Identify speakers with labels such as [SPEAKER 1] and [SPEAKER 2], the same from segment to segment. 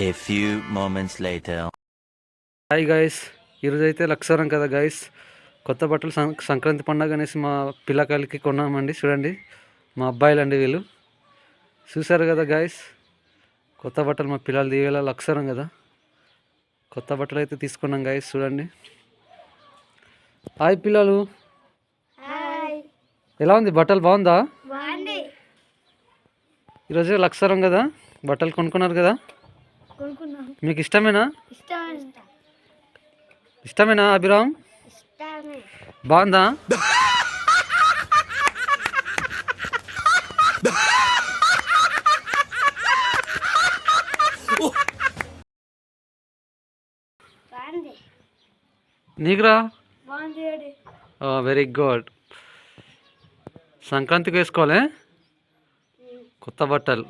[SPEAKER 1] A few moments later.
[SPEAKER 2] Hi guys ఈరోజు అయితే లక్షరం కదా గాయస్ కొత్త బట్టలు సం సంక్రాంతి పండుగ అనేసి మా పిల్లకాయలకి కొన్నామండి చూడండి. మా అబ్బాయిలు అండి వీళ్ళు. చూసారు కదా గాయస్ కొత్త బట్టలు మా పిల్లలు దివేలా లక్షరం కదా. కొత్త బట్టలు అయితే తీసుకున్నాం గాయస్ చూడండి. హాయ్ పిల్లలు. ఎలా ఉంది? బట్టలు బాగుందా. ఈరోజు లక్షరం కదా బట్టలు కొనుక్కున్నారు కదా. మీకు ఇష్టమేనా?
[SPEAKER 3] ఇష్టం ఇష్టం
[SPEAKER 2] ఇష్టమేనా అభిరామ్? బాగుందా? నీకురా వెరీ గుడ్. సంక్రాంతికి వేసుకోవాలి? కొత్త బట్టలు.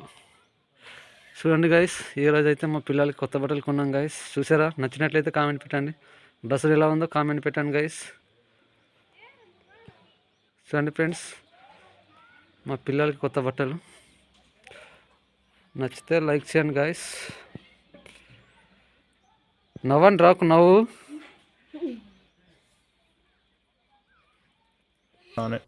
[SPEAKER 2] చూడండి గైస్ ఈ రోజు అయితే మా పిల్లలకి కొత్త బట్టలు కొన్నాం గాయస్ చూసారా? నచ్చినట్లయితే కామెంట్ పెట్టండి. డ్రెస్సులు ఎలా ఉందో కామెంట్ పెట్టండి గైస్ చూడండి ఫ్రెండ్స్ మా పిల్లలకి కొత్త బట్టలు. నచ్చితే లైక్ చేయండి గైస్ నవ్వండి రాకు నవ్వు.
[SPEAKER 4] on it.